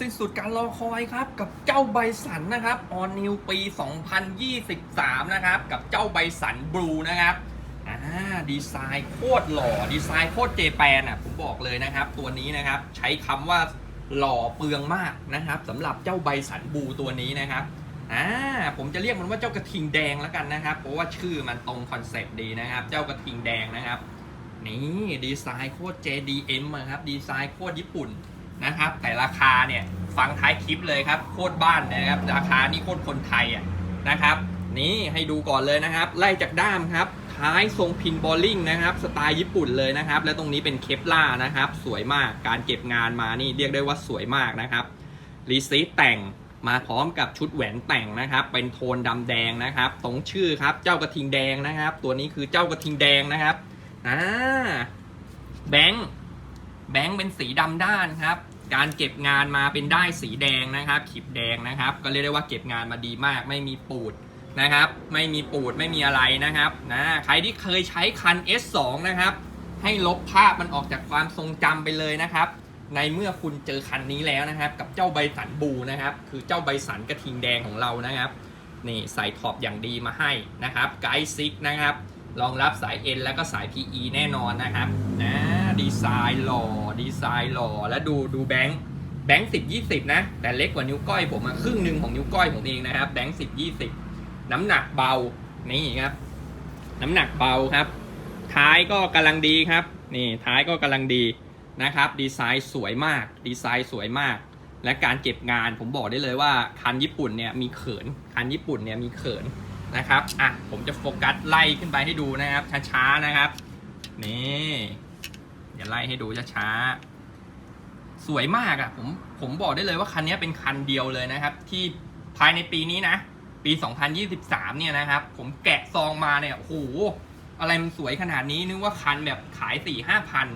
สิ้นสุดการรอคอยครับ กับเจ้าใบสันนะครับออนนิวปี 2023 นะครับ กับเจ้าใบสันบลูนะครับอ่าดีไซน์โคตรหล่อ ดีไซน์โคตรเจแปนอะผมบอกเลยนะครับ ตัวนี้นะครับ ใช้คำว่าหล่อเปลืองมากนะครับสำหรับเจ้าใบสันบลูตัวนี้นะครับอ่าผมจะเรียกมันว่าเจ้ากระทิงแดงแล้วกันนะครับ เพราะว่าชื่อมันตรงคอนเซปต์ดีนะครับ เจ้ากระทิงแดงนะครับ นี่ดีไซน์โคตร JDM อะครับ ดีไซน์โคตรญี่ปุ่น นะครับ แต่ราคาเนี่ยฟังท้ายคลิปเลยครับโคตรบ้านนะครับ ราคานี่โคตรคนไทยอะนะครับ นี่ให้ดูก่อนเลยนะครับ ไล่จากด้ามครับท้ายทรงพินบอลลิงนะครับสไตล์ญี่ปุ่นเลยนะครับ และตรงนี้เป็นเคปล่านะครับ สวยมากการเก็บงานมานี่เรียกได้ว่าสวยมากนะครับรีซีแต่งมาพร้อมกับชุดแหวนแต่งนะครับ เป็นโทนดำแดงนะครับ ตรงชื่อครับเจ้ากระทิงแดงนะครับ ตัวนี้คือเจ้ากระทิงแดงนะครับอ่าแบงค์ แบงค์เป็นสีดำด้านครับการเก็บงานมาเป็นได้สีแดงนะครับขีบแดงนะครับ ก็เรียกได้ว่าเก็บงานมาดีมาก ไม่มีปูดนะครับ ไม่มีปูดไม่มีอะไรนะครับนะใครที่เคยใช้คัน S2 นะครับ ให้ลบภาพมันออกจากความทรงจำไปเลยนะครับ ในเมื่อคุณเจอคันนี้แล้วนะครับ กับเจ้าใบสันบูนะครับ คือเจ้าใบสันกระทิงแดงของเรานะครับนี่ใส่ท็อปอย่างดีมาให้นะครับไกด์ซิกนะครับรองรับสาย N แล้วก็สาย PE แน่นอนนะครับนะ ดีไซน์หล่อดีไซน์หล่อแล้วดูดูแบงค์แบงค์สิบยี่สิบนะ แต่เล็กกว่านิ้วก้อยผมอะครึ่งหนึ่งของนิ้วก้อยผมเองนะครับแบงค์สิบยี่สิบน้ำหนักเบานี่ครับ น้ำหนักเบาครับ ท้ายก็กำลังดีครับ นี่ท้ายก็กำลังดีนะครับ ดีไซน์สวยมาก ดีไซน์สวยมาก และการเก็บงานผมบอกได้เลยว่าคันญี่ปุ่นเนี่ยมีเขินคันญี่ปุ่นเนี่ยมีเขินนะครับอะผมจะโฟกัสไล่ขึ้นไปให้ดูนะครับช้าๆนะครับนี่ เดี๋ยวไล่ให้ดูช้าๆ สวยมากอะ่ะผมผมบอกได้เลยว่าคันนี้เป็นคันเดียวเลยนะครับ ที่ภายในปีนี้นะ ปี 2023 เนี่ยนะครับ ผมแกะซองมาเนี่ยโอ้โหอะไรมันสวยขนาดนี้นึกว่าคันแบบขาย4 5พัน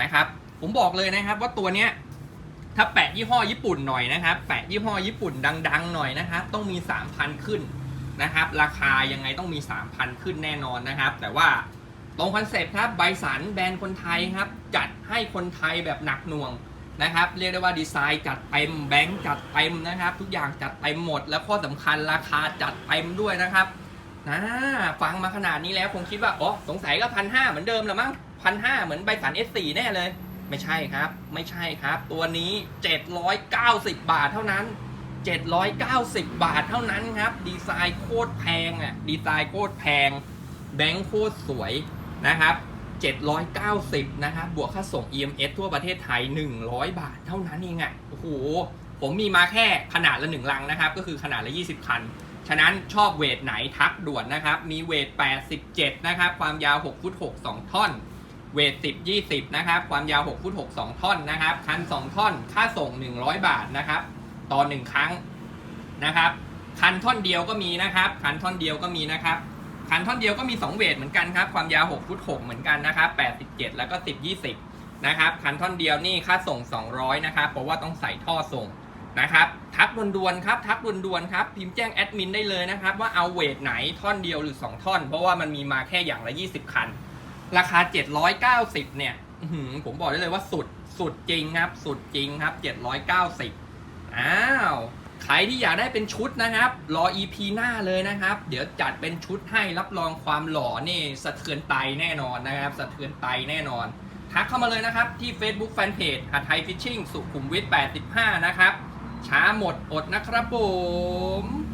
นะครับ ผมบอกเลยนะครับว่าตัวเนี้ยถ้าแปะยี่ห้อญี่ปุ่นหน่อยนะครับ แปะยี่ห้อญี่ปุ่นดัง ๆ หน่อยนะครับ ต้องมี 3,000 ขึ้นนะครับ ราคายังไงต้องมี 3,000 ขึ้นแน่นอนนะครับ แต่ว่า ตรงคอนเซปต์ครับใบสันแบรนด์คนไทยครับ จัดให้คนไทยแบบหนักหน่วงนะครับ เรียกได้ว่าดีไซน์จัดเต็มแบงค์จัดเต็มนะครับ ทุกอย่างจัดเต็มหมด แล้วข้อสำคัญราคาจัดเต็มด้วยนะครับนะฟังมาขนาดนี้แล้วคงคิดว่าอ๋อสงสัยก็พันห้าเหมือนเดิมละมั้งพันห้าเหมือนใบสัน S4 แน่เลย ไม่ใช่ครับ ไม่ใช่ครับ ตัวนี้ 790 บาทเท่านั้น 790 บาทเท่านั้นครับ ดีไซน์โคตรแพงอะดีไซน์โคตรแพงแบงค์โคตรสวย นะครับ 790 นะครับ บวกค่าส่ง EMS ทั่วประเทศไทย 100 บาทเท่านั้นเองอะโอ้โห ผมมีมาแค่ขนาดละหนึ่งลังนะครับ ก็คือขนาดละ 20 คัน ฉะนั้นชอบเวทไหนทักด่วนนะครับ มีเวท 87 นะครับ ความยาว 6 ฟุต 6 2 ท่อน เวท 10 20 นะครับ ความยาว 6 ฟุต 6 2 ท่อนนะครับ คัน 2 ท่อน ค่าส่ง 100 บาทนะครับ ต่อ 1 ครั้งนะครับ คันท่อนเดียวก็มีนะครับ คันท่อนเดียวก็มีนะครับ คันท่อนเดียวก็มี 2 เวทเหมือนกันครับ ความยาว6ฟุต6เหมือนกันนะครับ87 แล้วก็ 10 20 นะครับคันท่อนเดียวนี่ค่าส่ง 200 นะครับ เพราะว่าต้องใส่ท่อส่งนะครับ ทักด่วนๆครับ ทักด่วนๆครับ พิมพ์แจ้งแอดมินได้เลยนะครับ ว่าเอาเวทไหนท่อนเดียวหรือ 2 ท่อน เพราะว่ามันมีมาแค่อย่างละ 20 คัน ราคา 790 เนี่ยผมบอกได้เลยว่าสุด สุดจริงครับ สุดจริงครับ 790 อ้าว ใครที่อยากได้เป็นชุดนะครับ รอ EP หน้าเลยนะครับ เดี๋ยวจัดเป็นชุดให้รับรองความหล่อนี่สะเทือนไตแน่นอนนะครับ สะเทือนไตแน่นอน ทักเข้ามาเลยนะครับ ที่ Facebook Fanpage หาไทยฟิชชิ่งสุขุมวิท85 นะครับ ช้าหมดอดนะครับผม